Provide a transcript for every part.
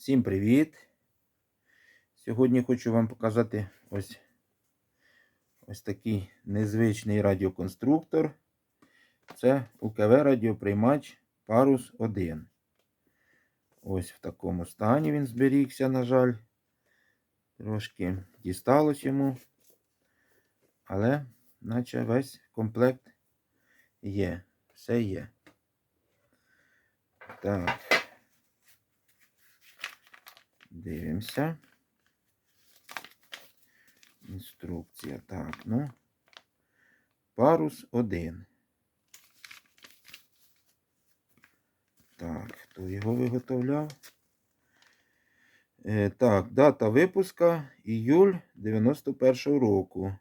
Всім привіт! Сьогодні хочу вам показати ось, ось такий незвичний радіоконструктор. Це УКВ радіоприймач Парус 1. Ось в такому стані він зберігся, на жаль. Трошки дісталось йому. Але, наче весь комплект є. Все є. Так. Дивимося. Інструкція. Так, ну. Парус 1. Так, хто його виготовляв? Е, так, дата випуска іюль 91-го року.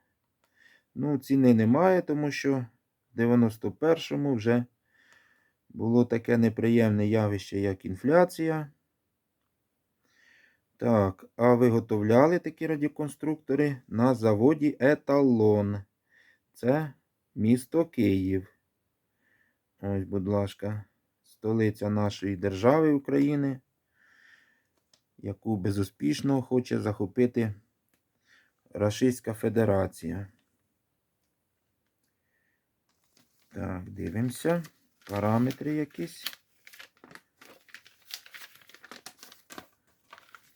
Ну, ціни немає, тому що в 91-му вже було таке неприємне явище, як інфляція. Так, а виготовляли такі радіоконструктори на заводі Еталон. Це місто Київ. Ось, будь ласка, столиця нашої держави України, яку безуспішно хоче захопити Рашистська Федерація. Так, дивимося. Параметри якісь.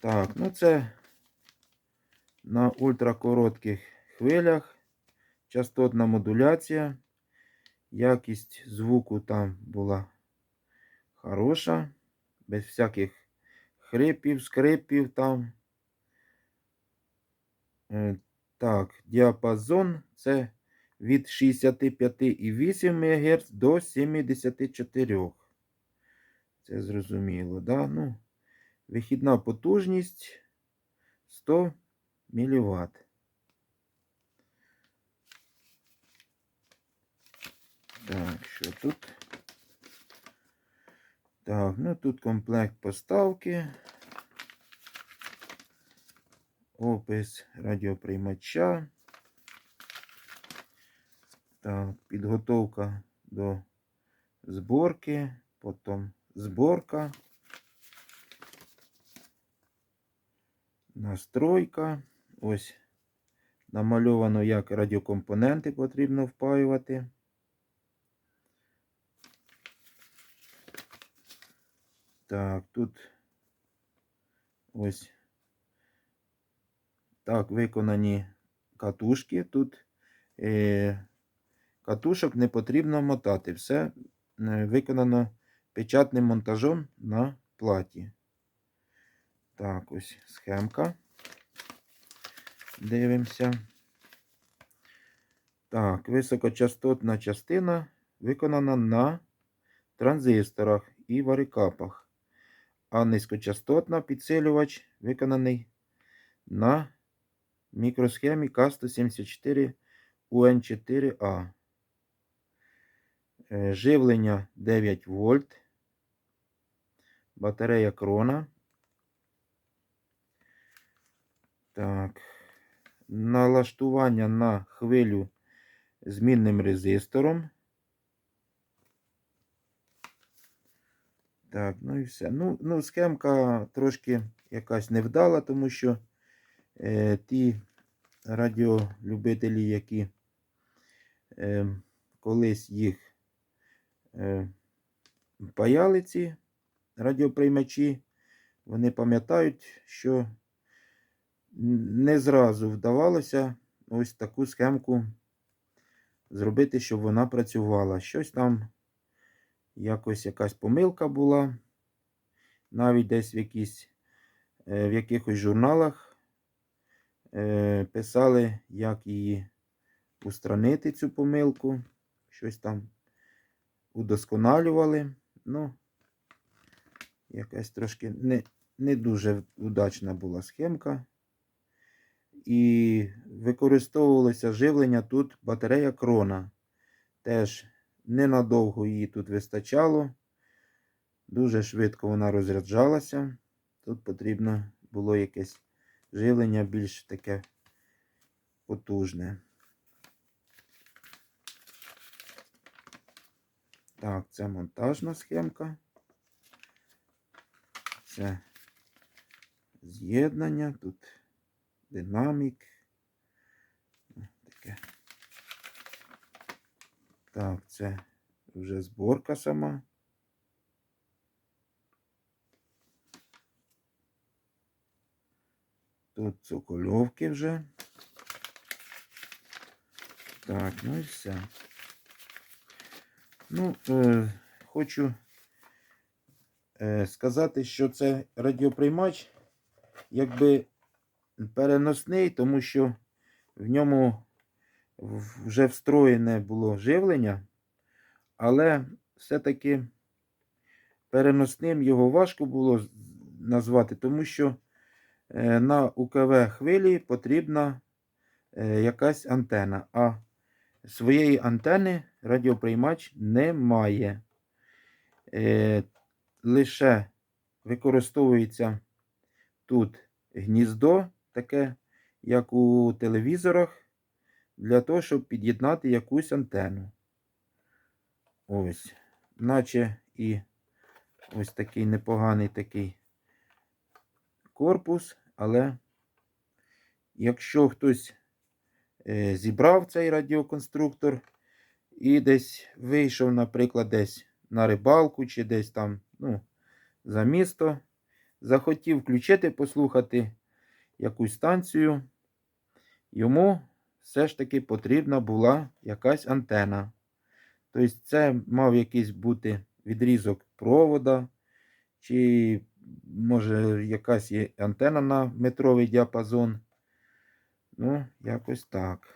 Так, ну це на ультракоротких хвилях. Частотна модуляція. Якість звуку там була хороша. Без всяких хрипів, скрипів там. Е, Так, діапазон це від 65,8 МГц до 74. Це зрозуміло, да? Ну, Вихідна потужність 100 мВт. Так, що тут? Так, ну тут комплект поставки. Опис радіоприймача. Так, підготовка до зборки, потім зборка. Настройка. Ось намальовано, як радіокомпоненти потрібно впаювати. Так, тут ось так виконані катушки. Тут е, катушок не потрібно мотати. Все е, виконано печатним монтажом на платі. Так, ось схемка. Дивимося. Так, високочастотна частина виконана на транзисторах і варикапах, а низькочастотна підсилювач виконаний на мікросхемі К174 UN4A. Е, живлення 9 вольт. Батарея крона. Так. Налаштування на хвилю змінним резистором. Так, ну і все. Ну, ну схемка трошки якась невдала, тому що е, ті радіолюбителі, які е, колись їх е, паяли ці радіоприймачі, вони пам'ятають, що не зразу вдавалося ось таку схемку зробити, щоб вона працювала. Щось там якось якась помилка була. Навіть десь в якісь, е, в якихось журналах е, писали, як її устранити цю помилку. Щось там удосконалювали. Ну, якась трошки не, не дуже удачна була схемка і використовувалося живлення тут батарея крона. Теж ненадовго її тут вистачало. Дуже швидко вона розряджалася. Тут потрібно було якесь живлення більш таке потужне. Так, це монтажна схемка. Це з'єднання, тут динамік. Таке. Так, це вже зборка сама. Тут цокольовки вже. Так, ну і все. Ну, е, хочу е, сказати, що це радіоприймач якби переносний, тому що в ньому вже встроєне було живлення, але все-таки переносним його важко було назвати, тому що е, на УКВ хвилі потрібна е, якась антена, а своєї антени радіоприймач не має. Е, Лише використовується тут гніздо, таке, як у телевізорах, для того, щоб під'єднати якусь антенну. Ось, наче і ось такий непоганий такий корпус, але якщо хтось е, зібрав цей радіоконструктор і десь вийшов, наприклад, десь на рибалку чи десь там, ну, за місто, захотів включити, послухати якусь станцію, йому все ж таки потрібна була якась антена. Тобто, це мав якийсь бути відрізок провода, чи може якась є антена на метровий діапазон. Ну, якось так.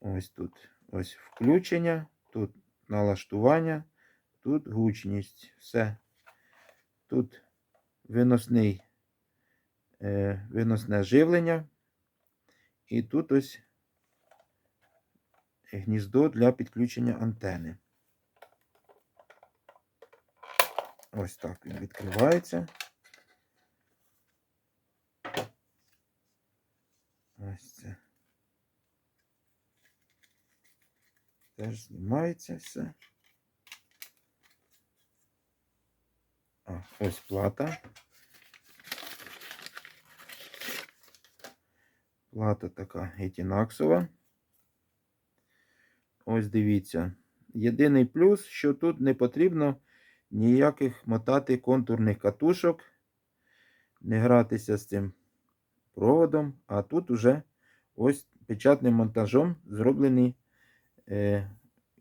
Ось тут ось включення, тут налаштування, тут гучність. Все. Тут виносний, виносне живлення. І тут ось гніздо для підключення антени. Ось так він відкривається. Ось це. Теж знімається все. А, ось плата. Плата така гетінаксова. Ось дивіться. Єдиний плюс, що тут не потрібно ніяких мотати контурних катушок, не гратися з цим проводом, а тут уже ось печатним монтажом зроблені е,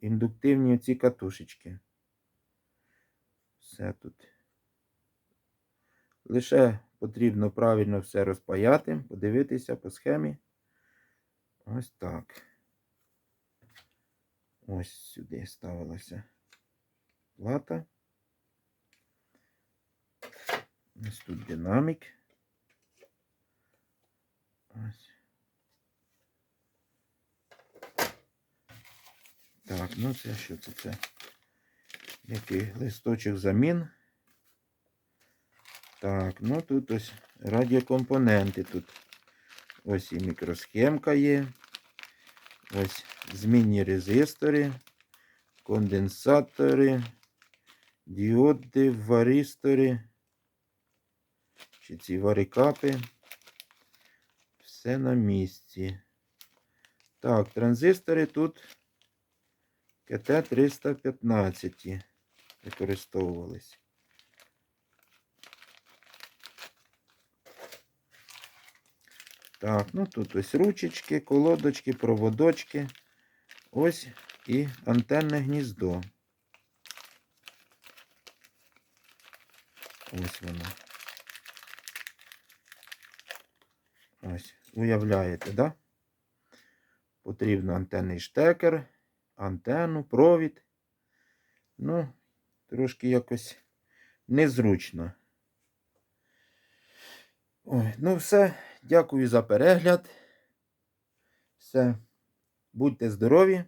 індуктивні ці катушечки. Все тут. Лише потрібно правильно все розпаяти, подивитися по схемі. Ось так. Ось сюди ставилася плата. Ось тут динамік. Ось. Так, ну це що це? Це який листочок замін. Так, ну тут ось радіокомпоненти. Тут ось і мікросхемка є. Ось змінні резистори, конденсатори, діоди, варістори. Чи ці варикапи. Все на місці. Так, транзистори тут КТ-315 використовувались. Так, ну тут ось ручечки, колодочки, проводочки. Ось і антенне гніздо. Ось воно. Ось, уявляєте, да? Потрібно антенний штекер, антенну, провід. Ну, трошки якось незручно. Ой, ну все. Дякую за перегляд. Все. Будьте здорові.